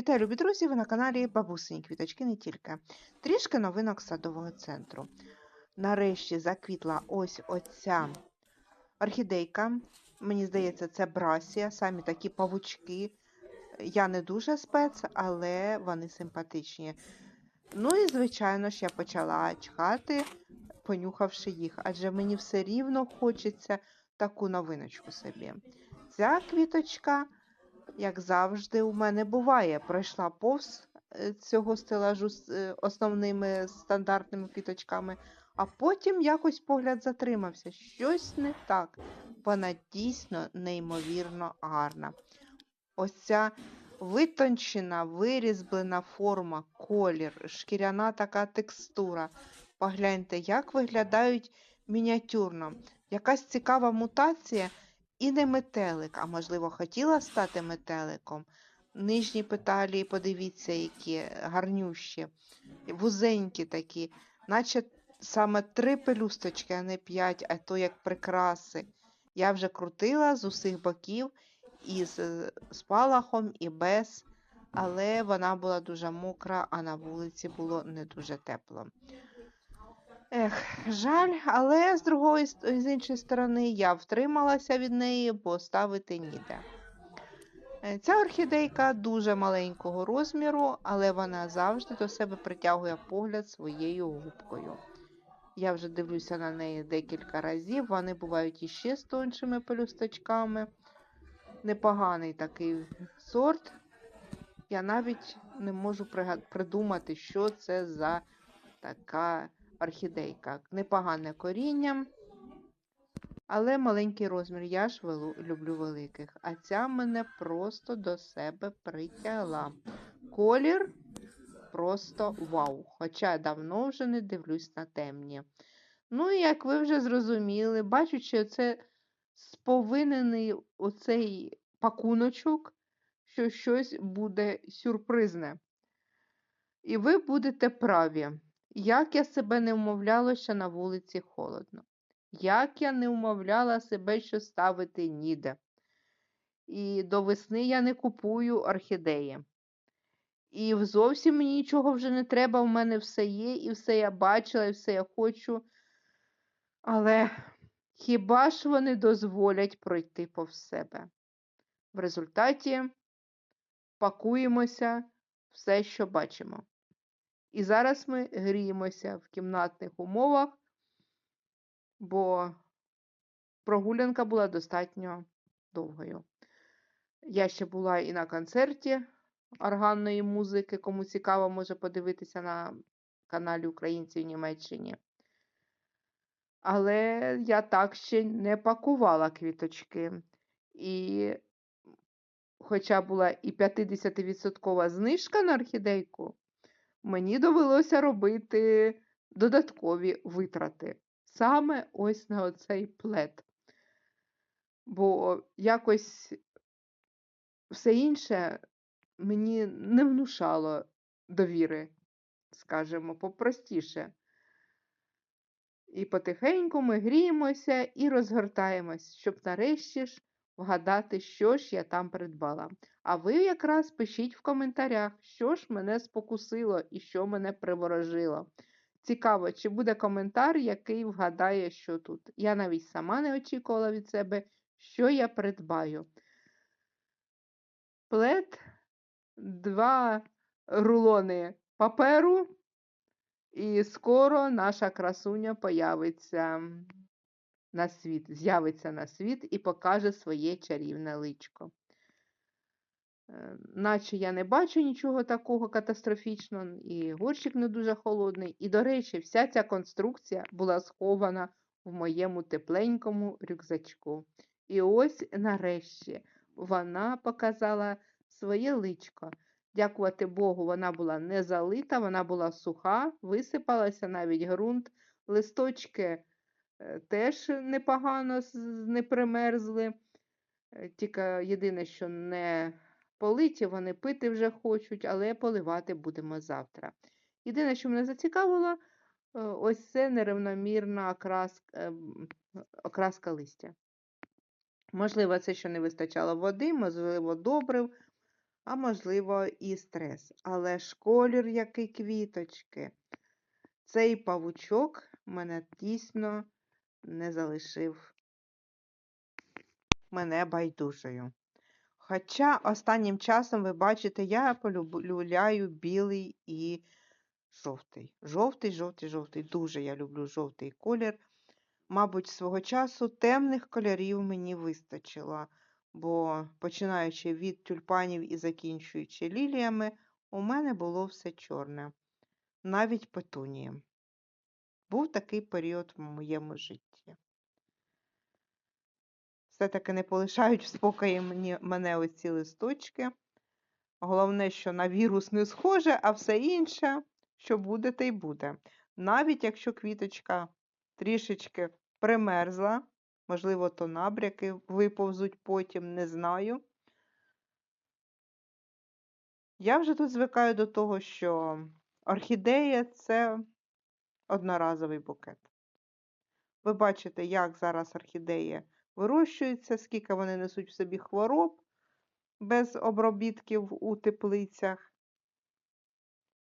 Вітаю, любі друзі! Ви на каналі Бабусині Квіточки не тільки. Трішки новинок садового центру. Нарешті заквітла ось оця орхідейка. Мені здається, це брасія, самі такі павучки. Я не дуже спец, але вони симпатичні. Ну і, звичайно ж, я почала чхати, понюхавши їх, адже мені все рівно хочеться таку новиночку собі. Ця квіточка як завжди, у мене буває, пройшла повз е, цього стелажу з е, основними стандартними квіточками, а потім якось погляд затримався. Щось не так. Вона дійсно неймовірно гарна. Ось ця витончена, вирізблена форма, колір, шкіряна така текстура. Погляньте, як виглядають мініатюрно. Якась цікава мутація. І не метелик, а можливо, хотіла стати метеликом. Нижні петалії, подивіться, які гарнющі, вузенькі такі, наче саме три пелюсточки, а не п'ять, а то як прикраси. Я вже крутила з усіх боків, і з спалахом, і без, але вона була дуже мокра, а на вулиці було не дуже тепло. Ех, жаль, але з другої з іншої сторони я втрималася від неї, бо ставити ніде. Е, ця орхідейка дуже маленького розміру, але вона завжди до себе притягує погляд своєю губкою. Я вже дивлюся на неї декілька разів, вони бувають іще з тоншими пелюсточками. Непоганий такий сорт. Я навіть не можу придумати, що це за така орхідейка. Непогане коріння, але маленький розмір. Я ж люблю великих. А ця мене просто до себе притягла. Колір просто вау. Хоча давно вже не дивлюсь на темні. Ну, і як ви вже зрозуміли, бачучи це сповинений оцей пакуночок, що щось буде сюрпризне. І ви будете праві. Як я себе не вмовляла, що на вулиці холодно, як я не вмовляла себе, що ставити ніде. І до весни я не купую орхідеї. І зовсім мені нічого вже не треба, в мене все є, і все я бачила, і все я хочу. Але хіба ж вони дозволять пройти повз себе? В результаті пакуємося все, що бачимо. І зараз ми гріємося в кімнатних умовах, бо прогулянка була достатньо довгою. Я ще була і на концерті органної музики, кому цікаво, може подивитися на каналі Українці в Німеччині. Але я так ще не пакувала квіточки. І, хоча була і 50% знижка на орхідейку, мені довелося робити додаткові витрати. Саме ось на оцей плед. Бо якось все інше мені не внушало довіри, скажімо, попростіше. І потихеньку ми гріємося і розгортаємось, щоб нарешті ж вгадати, що ж я там придбала. А ви якраз пишіть в коментарях, що ж мене спокусило і що мене приворожило. Цікаво, чи буде коментар, який вгадає, що тут. Я навіть сама не очікувала від себе, що я придбаю. Плед, два рулони паперу, і скоро наша красуня появиться на світ, з'явиться на світ і покаже своє чарівне личко. Е, наче я не бачу нічого такого катастрофічного, і горщик не дуже холодний. І, до речі, вся ця конструкція була схована в моєму тепленькому рюкзачку. І ось нарешті вона показала своє личко. Дякувати Богу, вона була не залита, вона була суха, висипалася навіть ґрунт, листочки теж непогано не примерзли. Е, тільки єдине, що не политі, вони пити вже хочуть, але поливати будемо завтра. Єдине, що мене зацікавило, е, ось це нерівномірна окраска, окраска листя. Можливо, це що не вистачало води, можливо, добрив, а можливо, і стрес. Але ж колір, який квіточки. Цей павучок мене дійсно не залишив мене байдужою. Хоча останнім часом, ви бачите, я полюбляю білий і жовтий. Жовтий, жовтий, жовтий. Дуже я люблю жовтий колір. Мабуть, свого часу темних кольорів мені вистачило, бо починаючи від тюльпанів і закінчуючи ліліями, у мене було все чорне, навіть петунії. Був такий період в моєму житті. Все-таки не полишають в спокої мені, мене оці листочки. Головне, що на вірус не схоже, а все інше, що буде, те й буде. Навіть якщо квіточка трішечки примерзла, можливо, то набряки виповзуть потім, не знаю. Я вже тут звикаю до того, що орхідея це одноразовий букет. Ви бачите, як зараз орхідеї вирощуються, скільки вони несуть в собі хвороб без обробітків у теплицях.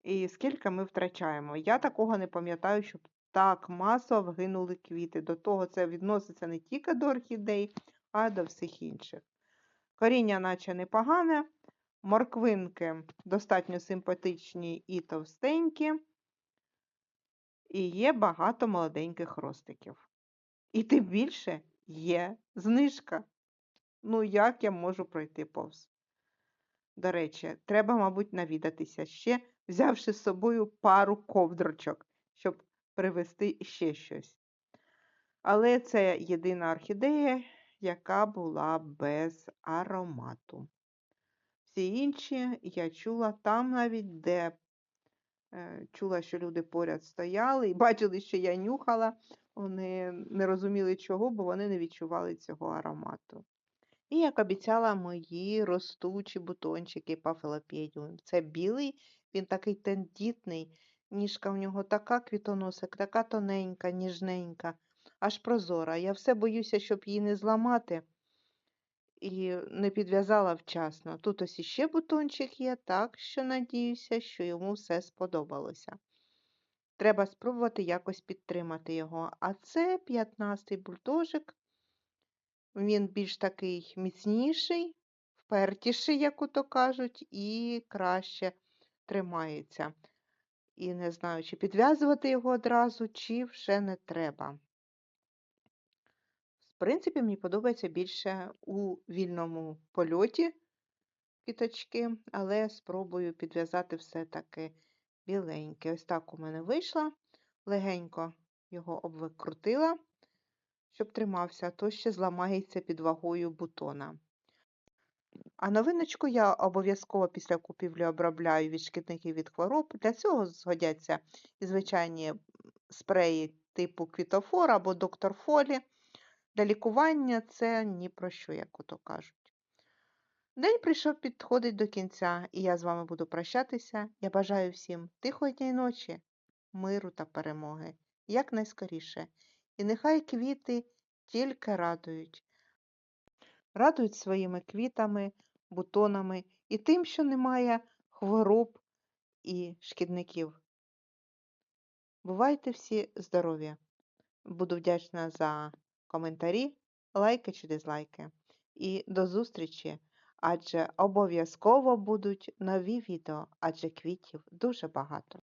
І скільки ми втрачаємо. Я такого не пам'ятаю, щоб так масово вгинули квіти. До того це відноситься не тільки до орхідей, а й до всіх інших. Коріння, наче непогане, морквинки достатньо симпатичні і товстенькі, і є багато молоденьких ростиків. І тим більше є знижка. Ну, як я можу пройти повз? До речі, треба, мабуть, навідатися ще, взявши з собою пару ковдрочок, щоб привезти ще щось. Але це єдина орхідея, яка була без аромату. Всі інші я чула там навіть, де чула, що люди поряд стояли і бачили, що я нюхала, вони не розуміли чого, бо вони не відчували цього аромату. І, як обіцяла, мої ростучі бутончики пафелопедіум. Це білий, він такий тендітний, ніжка в нього така квітоносик, така тоненька, ніжненька, аж прозора. Я все боюся, щоб її не зламати і не підв'язала вчасно. Тут ось іще бутончик є, так що надіюся, що йому все сподобалося. Треба спробувати якось підтримати його. А це 15-й бульдожик. Він більш такий міцніший, впертіший, як ото кажуть, і краще тримається. І не знаю, чи підв'язувати його одразу, чи вже не треба. Принципі, мені подобається більше у вільному польоті квіточки, але спробую підв'язати все-таки біленьке. Ось так у мене вийшло. Легенько його обвикрутила, щоб тримався, а то ще зламається під вагою бутона. А новиночку я обов'язково після купівлі обробляю від шкідників від хвороб. Для цього згодяться і звичайні спреї типу квітофор або доктор Фолі. Для лікування це ні про що, як ото кажуть. День прийшов підходить до кінця, і я з вами буду прощатися. Я бажаю всім тихої ночі, миру та перемоги, якнайскоріше. І нехай квіти тільки радують. Радують своїми квітами, бутонами і тим, що немає хвороб і шкідників. Бувайте всі здорові! Буду вдячна за коментарі, лайки чи дизлайки. І до зустрічі! Адже обов'язково будуть нові відео, адже квітів дуже багато.